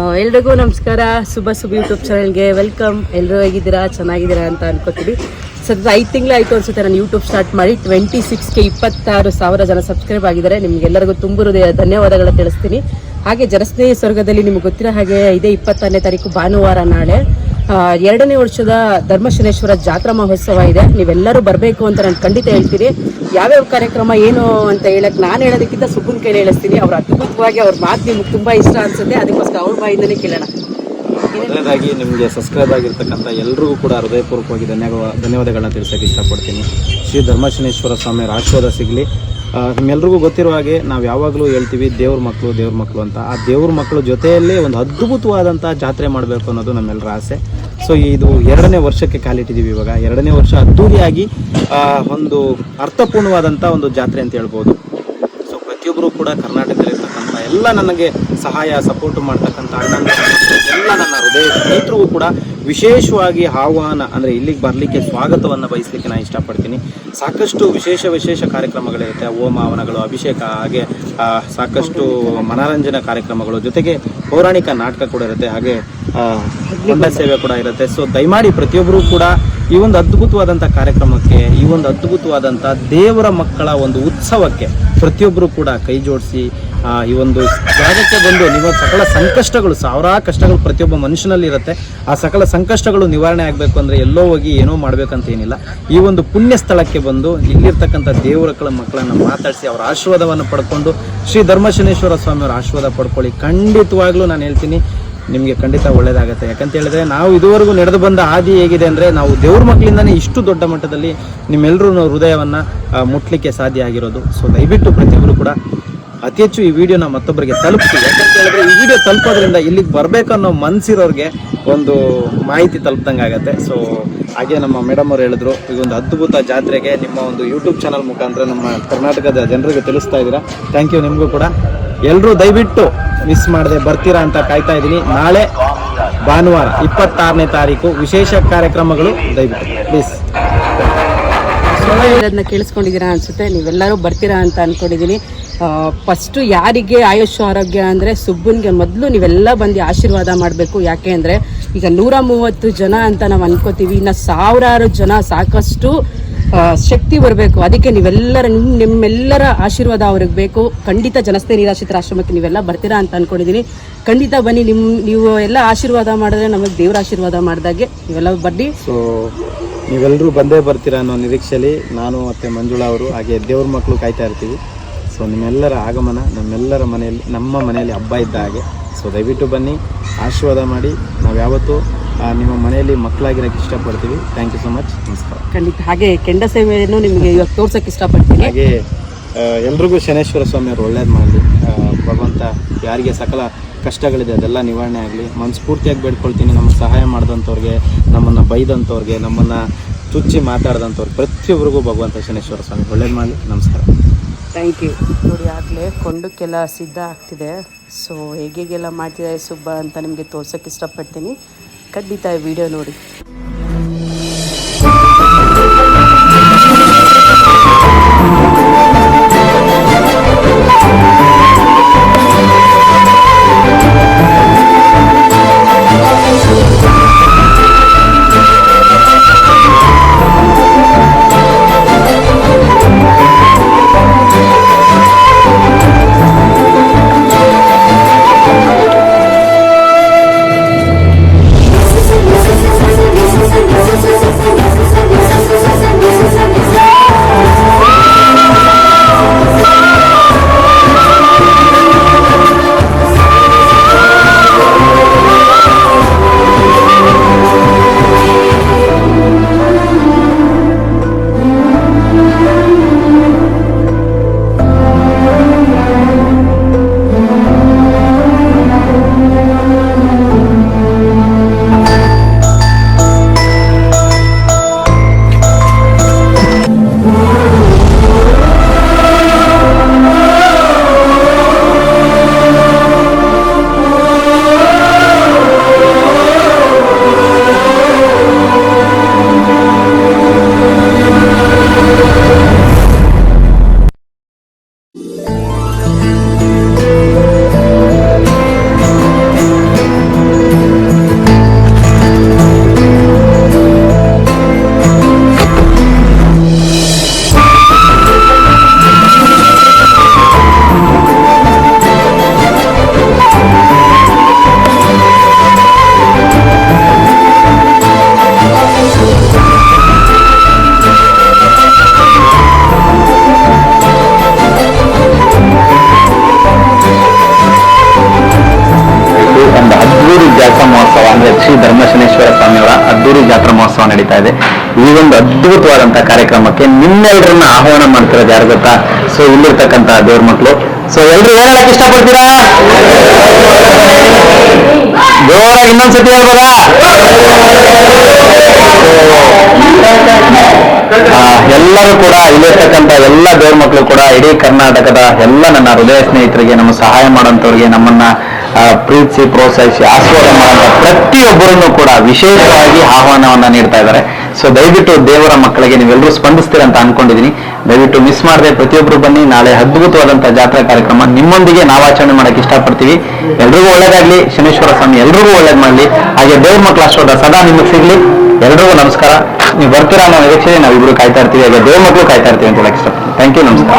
ಎಲ್ರಿಗೂ ನಮಸ್ಕಾರ. ಸುಬ್ಬ ಸುಬ್ ಯೂಟ್ಯೂಬ್ ಚಾನಲ್ಗೆ ವೆಲ್ಕಮ್. ಎಲ್ಲರೂ ಹೇಗಿದ್ದೀರಾ? ಚೆನ್ನಾಗಿದ್ದೀರಾ ಅಂತ ಅನ್ಕೋತೀವಿ. ಸದ್ಯ ಐದು ತಿಂಗಳಾಯಿತು ಅನ್ಸುತ್ತೆ ನಾನು ಯೂಟ್ಯೂಬ್ ಸ್ಟಾರ್ಟ್ ಮಾಡಿ. ಟ್ವೆಂಟಿ ಸಿಕ್ಸ್ಗೆ ಇಪ್ಪತ್ತಾರು ಸಾವಿರ ಜನ ಸಬ್ಸ್ಕ್ರೈಬ್ ಆಗಿದ್ದಾರೆ. ನಿಮಗೆಲ್ಲರಿಗೂ ತುಂಬ ಹೃದಯ ಧನ್ಯವಾದಗಳು ತಿಳಿಸ್ತೀನಿ. ಹಾಗೆ ಜನಸ್ನೇಹಿ ಸ್ವರ್ಗದಲ್ಲಿ ನಿಮ್ಗೆ ಗೊತ್ತಿರೋ ಹಾಗೆ ಇದೇ ಇಪ್ಪತ್ತಾರನೇ ತಾರೀಕು ಭಾನುವಾರ ನಾಳೆ. ಎರಡನೇ ವರ್ಷದ ಧರ್ಮಶನೇಶ್ವರ ಜಾತ್ರಾ ಮಹೋತ್ಸವ ಇದೆ. ನೀವೆಲ್ಲರೂ ಬರಬೇಕು ಅಂತ ನಾನು ಖಂಡಿತ ಹೇಳ್ತೀನಿ. ಯಾವ್ಯಾವ ಕಾರ್ಯಕ್ರಮ ಏನು ಅಂತ ಹೇಳಕ್ ನಾನು ಹೇಳೋದಕ್ಕಿಂತ ಸುಬ್ಬನ್ ಕೈಲಿ ಹೇಳಿಸ್ತೀನಿ. ಅವ್ರ ಅದ್ಭುತವಾಗಿ ಅವ್ರ ಮಾತು ನಿಮ್ಗೆ ತುಂಬಾ ಇಷ್ಟ ಅನ್ಸುತ್ತೆ. ಅದಕ್ಕೋಸ್ಕರ ಅವ್ರ ಬಾಯಿಂದನೇ ಕೇಳೋಣ. ಮೊದಲನೇದಾಗಿ ನಿಮಗೆ ಸಬ್ಸ್ಕ್ರೈಬ್ ಆಗಿರ್ತಕ್ಕಂಥ ಎಲ್ರಿಗೂ ಕೂಡ ಹೃದಯಪೂರ್ವಕವಾಗಿ ಧನ್ಯವಾದ ಧನ್ಯವಾದಗಳನ್ನ ತಿಳಿಸೋಕೆ ಇಷ್ಟಪಡ್ತೀನಿ. ಶ್ರೀ ಧರ್ಮಶನೇಶ್ವರ ಸ್ವಾಮಿಯವರ ಆಶೀರ್ವಾದ ಸಿಗಲಿ. ನಿಮ್ಮೆಲ್ರಿಗೂ ಗೊತ್ತಿರೋ ಹಾಗೆ ನಾವು ಯಾವಾಗಲೂ ಹೇಳ್ತೀವಿ ದೇವ್ರ ಮಕ್ಕಳು ದೇವ್ರ ಮಕ್ಕಳು ಅಂತ. ಆ ದೇವ್ರ ಮಕ್ಕಳ ಜೊತೆಯಲ್ಲೇ ಒಂದು ಅದ್ಭುತವಾದಂಥ ಜಾತ್ರೆ ಮಾಡಬೇಕು ಅನ್ನೋದು ನಮ್ಮೆಲ್ಲರ ಆಸೆ. ಸೊ ಇದು ಎರಡನೇ ವರ್ಷಕ್ಕೆ ಕಾಲಿಟ್ಟಿದ್ದೀವಿ ಇವಾಗ. ಎರಡನೇ ವರ್ಷ ಅದ್ದೂರಿಯಾಗಿ ಒಂದು ಅರ್ಥಪೂರ್ಣವಾದಂಥ ಒಂದು ಜಾತ್ರೆ ಅಂತ ಹೇಳ್ಬೋದು. ಪ್ರತಿಯೊಬ್ಬರು ಕೂಡ ಕರ್ನಾಟಕದಲ್ಲಿರ್ತಕ್ಕಂಥ ಎಲ್ಲ ನನಗೆ ಸಹಾಯ ಸಪೋರ್ಟ್ ಮಾಡ್ತಕ್ಕಂಥ ಅಣ್ಣ ಎಲ್ಲ ನನ್ನ ಹೃದಯ ಸ್ನೇಹಿತರಿಗೂ ಕೂಡ ವಿಶೇಷವಾಗಿ ಆಹ್ವಾನ, ಅಂದರೆ ಇಲ್ಲಿಗೆ ಬರಲಿಕ್ಕೆ ಸ್ವಾಗತವನ್ನು ಬಯಸಲಿಕ್ಕೆ ನಾನು ಇಷ್ಟಪಡ್ತೀನಿ. ಸಾಕಷ್ಟು ವಿಶೇಷ ವಿಶೇಷ ಕಾರ್ಯಕ್ರಮಗಳಿರುತ್ತೆ. ಹೋಮ ಹವನಗಳು, ಅಭಿಷೇಕ, ಹಾಗೆ ಸಾಕಷ್ಟು ಮನರಂಜನಾ ಕಾರ್ಯಕ್ರಮಗಳು. ಜೊತೆಗೆ ಪೌರಾಣಿಕ ನಾಟಕ ಕೂಡ ಇರುತ್ತೆ. ಹಾಗೆ ಸೇವೆ ಕೂಡ ಇರುತ್ತೆ. ಸೊ ದಯಮಾಡಿ ಪ್ರತಿಯೊಬ್ಬರೂ ಕೂಡ ಈ ಒಂದು ಅದ್ಭುತವಾದಂಥ ಕಾರ್ಯಕ್ರಮಕ್ಕೆ, ಈ ಒಂದು ಅದ್ಭುತವಾದಂಥ ದೇವರ ಮಕ್ಕಳ ಒಂದು ಉತ್ಸವಕ್ಕೆ ಪ್ರತಿಯೊಬ್ಬರು ಕೂಡ ಕೈ ಜೋಡಿಸಿ ಈ ಒಂದು ಜಾಗಕ್ಕೆ ಬಂದು ನಿಮ್ಮ ಸಕಲ ಸಂಕಷ್ಟಗಳು, ಸಾವಿರಾರು ಕಷ್ಟಗಳು ಪ್ರತಿಯೊಬ್ಬ ಮನುಷ್ಯನಲ್ಲಿ ಇರುತ್ತೆ. ಆ ಸಕಲ ಸಂಕಷ್ಟಗಳು ನಿವಾರಣೆ ಆಗಬೇಕು ಅಂದರೆ ಎಲ್ಲೋ ಹೋಗಿ ಏನೋ ಮಾಡಬೇಕಂತ ಏನಿಲ್ಲ. ಈ ಒಂದು ಪುಣ್ಯ ಸ್ಥಳಕ್ಕೆ ಬಂದು ಇಲ್ಲಿರ್ತಕ್ಕಂಥ ದೇವರ ಮಕ್ಕಳನ್ನು ಮಾತಾಡಿಸಿ ಅವರ ಆಶೀರ್ವಾದವನ್ನು ಪಡ್ಕೊಂಡು ಶ್ರೀ ಧರ್ಮಶನೇಶ್ವರ ಸ್ವಾಮಿಯವರ ಆಶೀರ್ವಾದ ಪಡ್ಕೊಳ್ಳಿ. ಖಂಡಿತವಾಗ್ಲೂ ನಾನು ಹೇಳ್ತೀನಿ ನಿಮಗೆ ಖಂಡಿತ ಒಳ್ಳೆಯದಾಗುತ್ತೆ ಯಾಕಂತ ಹೇಳಿದ್ರೆ ನಾವು ಇದುವರೆಗೂ ನಡೆದು ಬಂದ ಹಾದಿ ಹೇಗಿದೆ ಅಂದರೆ ನಾವು ದೇವ್ರ ಮಕ್ಕಳಿಂದನೇ ಇಷ್ಟು ದೊಡ್ಡ ಮಟ್ಟದಲ್ಲಿ ನಿಮ್ಮೆಲ್ಲರೂ ಹೃದಯವನ್ನು ಮುಟ್ಲಿಕ್ಕೆ ಸಾಧ್ಯ ಆಗಿರೋದು. ಸೊ ದಯವಿಟ್ಟು ಪ್ರತಿಯೊಬ್ಬರು ಕೂಡ ಅತಿ ಹೆಚ್ಚು ಈ ವಿಡಿಯೋನ ಮತ್ತೊಬ್ಬರಿಗೆ ತಲುಪಿಸಿ. ಯಾಕಂತ ಹೇಳಿದ್ರೆ ಈ ವಿಡಿಯೋ ತಲುಪೋದ್ರಿಂದ ಇಲ್ಲಿಗೆ ಬರಬೇಕನ್ನೋ ಮನಸ್ಸಿರೋರಿಗೆ ಒಂದು ಮಾಹಿತಿ ತಲುಪ್ದಂಗೆ ಆಗುತ್ತೆ. ಸೊ ಹಾಗೆ ನಮ್ಮ ಮೇಡಮ್ ಅವರು ಹೇಳಿದ್ರು ಈಗ ಒಂದು ಅದ್ಭುತ ಜಾತ್ರೆಗೆ ನಿಮ್ಮ ಒಂದು ಯೂಟ್ಯೂಬ್ ಚಾನಲ್ ಮುಖಾಂತರ ನಮ್ಮ ಕರ್ನಾಟಕದ ಜನರಿಗೆ ತಿಳಿಸ್ತಾ ಇದ್ದೀರಾ. ಥ್ಯಾಂಕ್ ಯು ನಿಮಗೂ ಕೂಡ. ಎಲ್ಲರೂ ದಯವಿಟ್ಟು ಮಿಸ್ ಮಾಡದೆ ಬರ್ತೀರಾ ಅಂತ ಕಾಯ್ತಾ ಇದ್ದೀನಿ. ನಾಳೆ ಭಾನುವಾರ ಇಪ್ಪತ್ತಾರನೇ ತಾರೀಕು ವಿಶೇಷ ಕಾರ್ಯಕ್ರಮಗಳು ದಯವಿಟ್ಟು ಪ್ಲೀಸ್ ಇರೋದನ್ನ ಕೇಳಿಸ್ಕೊಂಡಿದ್ದೀರಾ ಅನಿಸುತ್ತೆ. ನೀವೆಲ್ಲರೂ ಬರ್ತೀರಾ ಅಂತ ಅಂದ್ಕೊಂಡಿದ್ದೀನಿ ಫಸ್ಟು ಯಾರಿಗೆ ಆಯುಷ್ ಆರೋಗ್ಯ ಅಂದರೆ ಸುಬ್ಬನಿಗೆ ಮೊದಲು ನೀವೆಲ್ಲ ಬಂದು ಆಶೀರ್ವಾದ ಮಾಡಬೇಕು. ಯಾಕೆ ಅಂದರೆ ಈಗ ನೂರ ಮೂವತ್ತು ಜನ ಅಂತ ನಾವು ಅನ್ಕೋತೀವಿ. ಇನ್ನು ಸಾವಿರಾರು ಜನ ಸಾಕಷ್ಟು ಶಕ್ತಿ ಬರಬೇಕು. ಅದಕ್ಕೆ ನೀವೆಲ್ಲರ ನಿಮ್- ನಿಮ್ಮೆಲ್ಲರ ಆಶೀರ್ವಾದ ಅವ್ರಿಗೆ ಬೇಕು. ಖಂಡಿತ ಜನಸ್ಥೆ ನಿರಾಶ್ರಿತರ ಆಶ್ರಮಕ್ಕೆ ನೀವೆಲ್ಲ ಬರ್ತೀರಾ ಅಂತ ಅನ್ಕೊಂಡಿದ್ದೀನಿ ಖಂಡಿತ ಬನ್ನಿ ನಿಮ್ಮ ನೀವು ಎಲ್ಲ ಆಶೀರ್ವಾದ ಮಾಡಿದ್ರೆ ನಮಗೆ ದೇವ್ರ ಆಶೀರ್ವಾದ ಮಾಡಿದಾಗೆ ನೀವೆಲ್ಲ ಬನ್ನಿ. ಸೊ ನೀವೆಲ್ಲರೂ ಬಂದೇ ಬರ್ತೀರಾ ಅನ್ನೋ ನಿರೀಕ್ಷೆಯಲ್ಲಿ ನಾನು ಮತ್ತು ಮಂಜುಳಾ ಅವರು, ಹಾಗೆ ದೇವ್ರ ಮಕ್ಕಳು ಕಾಯ್ತಾ ಇರ್ತೀವಿ. ಸೊ, ನಿಮ್ಮೆಲ್ಲರ ಆಗಮನ ನಮ್ಮೆಲ್ಲರ ಮನೆಯಲ್ಲಿ, ನಮ್ಮ ಮನೆಯಲ್ಲಿ ಹಬ್ಬ ಇದ್ದ ಹಾಗೆ. ಸೊ, ದಯವಿಟ್ಟು ಬನ್ನಿ. ಆಶೀರ್ವಾದ ಮಾಡಿ ನಾವು ಯಾವತ್ತೂ ನಿಮ್ಮ ಮನೆಯಲ್ಲಿ ಮಕ್ಕಳಾಗಿರೋಕ್ಕೆ ಇಷ್ಟಪಡ್ತೀವಿ. ಥ್ಯಾಂಕ್ ಯು ಸೊ ಮಚ್ ನಮಸ್ಕಾರ. ಖಂಡಿತ. ಹಾಗೆ ಕೆಂಡ ಸೇವೆಯನ್ನು ನಿಮಗೆ ಇವಾಗ ತೋರ್ಸಕ್ಕೆ ಇಷ್ಟಪಡ್ತೀನಿ. ಹಾಗೆ ಎಲ್ರಿಗೂ ಶನೇಶ್ವರ ಸ್ವಾಮಿಯವರು ಒಳ್ಳೇದು ಮಾಡಲಿ. ಭಗವಂತ ಯಾರಿಗೆ ಸಕಲ ಕಷ್ಟಗಳಿದೆ ಅದೆಲ್ಲ ನಿವಾರಣೆ ಆಗಲಿ. ಮನಸ್ಫೂರ್ತಿಯಾಗಿ ಬೇಡ್ಕೊಳ್ತೀನಿ. ನಮ್ಮ ಸಹಾಯ ಮಾಡಿದಂಥವ್ರಿಗೆ ನಮ್ಮನ್ನು ಬೈದಂಥವ್ರಿಗೆ ನಮ್ಮನ್ನು ಚುಚ್ಚಿ ಮಾತಾಡಿದಂಥವ್ರಿಗೆ ಪ್ರತಿಯೊಬ್ಬರಿಗೂ ಭಗವಂತ ಶನೇಶ್ವರ ಸ್ವಾಮಿ ಒಳ್ಳೇದು ಮಾಡಲಿ. ನಮಸ್ಕಾರ. ಥ್ಯಾಂಕ್ ಯು ನೋಡಿ ಆಗಲೇ ಕೊಂಡಕ್ಕೆಲ್ಲ ಸಿದ್ಧ ಆಗ್ತಿದೆ. ಸೊ ಹೇಗೆಲ್ಲ ಮಾಡ್ತಿದ್ದಾರೆ ಸುಬ್ಬ ಅಂತ ನಿಮಗೆ ತೋರ್ಸೋಕ್ಕೆ ಇಷ್ಟಪಡ್ತೀನಿ. ಖಂಡಿತ ಈ ವಿಡಿಯೋ ನೋಡಿ. ಮಹೋತ್ಸವ ನಡೀತಾ ಇದೆ. ಈ ಒಂದು ಅದ್ಭುತವಾದಂತಹ ಕಾರ್ಯಕ್ರಮಕ್ಕೆ ನಿಮ್ಮೆಲ್ಲರನ್ನ ಆಹ್ವಾನ ಮಾಡ್ತಿರೋದು ಯಾರು ಗೊತ್ತಾ? ಸೊ ಇಲ್ಲಿರ್ತಕ್ಕಂತ ದೇವ್ರ ಮಕ್ಕಳು ಸೊ ಎಲ್ರು ಹೇಳಕ್ ಇಷ್ಟಪಡ್ತೀರಾ? ಜೋರಾಗಿ ಇನ್ನೊಂದ್ಸತಿ ಹೇಳ್ಬೋದಾ? ಎಲ್ಲರೂ ಕೂಡ ಇಲ್ಲಿರ್ತಕ್ಕಂಥ ಎಲ್ಲ ದೇವ್ರ ಮಕ್ಕಳು ಕೂಡ ಇಡೀ ಕರ್ನಾಟಕದ ಎಲ್ಲ ನನ್ನ ಹೃದಯ ಸ್ನೇಹಿತರಿಗೆ, ನಮ್ಮ ಸಹಾಯ ಮಾಡೋಂಥವ್ರಿಗೆ ನಮ್ಮನ್ನ ಪ್ರೀತಿಸಿ ಪ್ರೋತ್ಸಾಹಿಸಿ ಆಶೀರ್ವಾದ ಮಾಡುವಂತ ಪ್ರತಿಯೊಬ್ಬರನ್ನು ಕೂಡ ವಿಶೇಷವಾಗಿ ಆಹ್ವಾನವನ್ನ ನೀಡ್ತಾ ಇದ್ದಾರೆ. ಸೊ ದಯವಿಟ್ಟು ದೇವರ ಮಕ್ಕಳಿಗೆ ನೀವೆಲ್ಲರೂ ಸ್ಪಂದಿಸ್ತೀರ ಅಂತ ಅನ್ಕೊಂಡಿದೀನಿ. ದಯವಿಟ್ಟು ಮಿಸ್ ಮಾಡದೆ ಪ್ರತಿಯೊಬ್ಬರು ಬನ್ನಿ. ನಾಳೆ ಅದ್ಭುತವಾದಂತಹ ಜಾತ್ರಾ ಕಾರ್ಯಕ್ರಮ ನಿಮ್ಮೊಂದಿಗೆ ನಾವು ಆಚರಣೆ ಮಾಡಕ್ ಇಷ್ಟಪಡ್ತೀವಿ. ಎಲ್ರಿಗೂ ಒಳ್ಳೇದಾಗ್ಲಿ. ಶನೇಶ್ವರ ಸ್ವಾಮಿ ಎಲ್ರಿಗೂ ಒಳ್ಳೇದ್ ಮಾಡ್ಲಿ. ಹಾಗೆ ದೇವ್ರ ಮಕ್ಕಳ ಆಶೀರ್ವಾದ ಸದಾ ನಿಮಗೆ ಸಿಗ್ಲಿ. ಎಲ್ರಿಗೂ ನಮಸ್ಕಾರ. ನೀವು ಬರ್ತೀರಾ ಅನ್ನೋ ನಿರೀಕ್ಷೆ ನಾವಿಬ್ರು ಕಾಯ್ತಾ ಇರ್ತೀವಿ. ಹಾಗೆ ದೇವ್ರ ಮಕ್ಕಳು ಕಾಯ್ತಾ ಇರ್ತೀವಿ ಅಂತ ಹೇಳಕ್ ಇಷ್ಟಪಡ್ತೀನಿ. ಥ್ಯಾಂಕ್ ಯು ನಮಸ್ಕಾರ.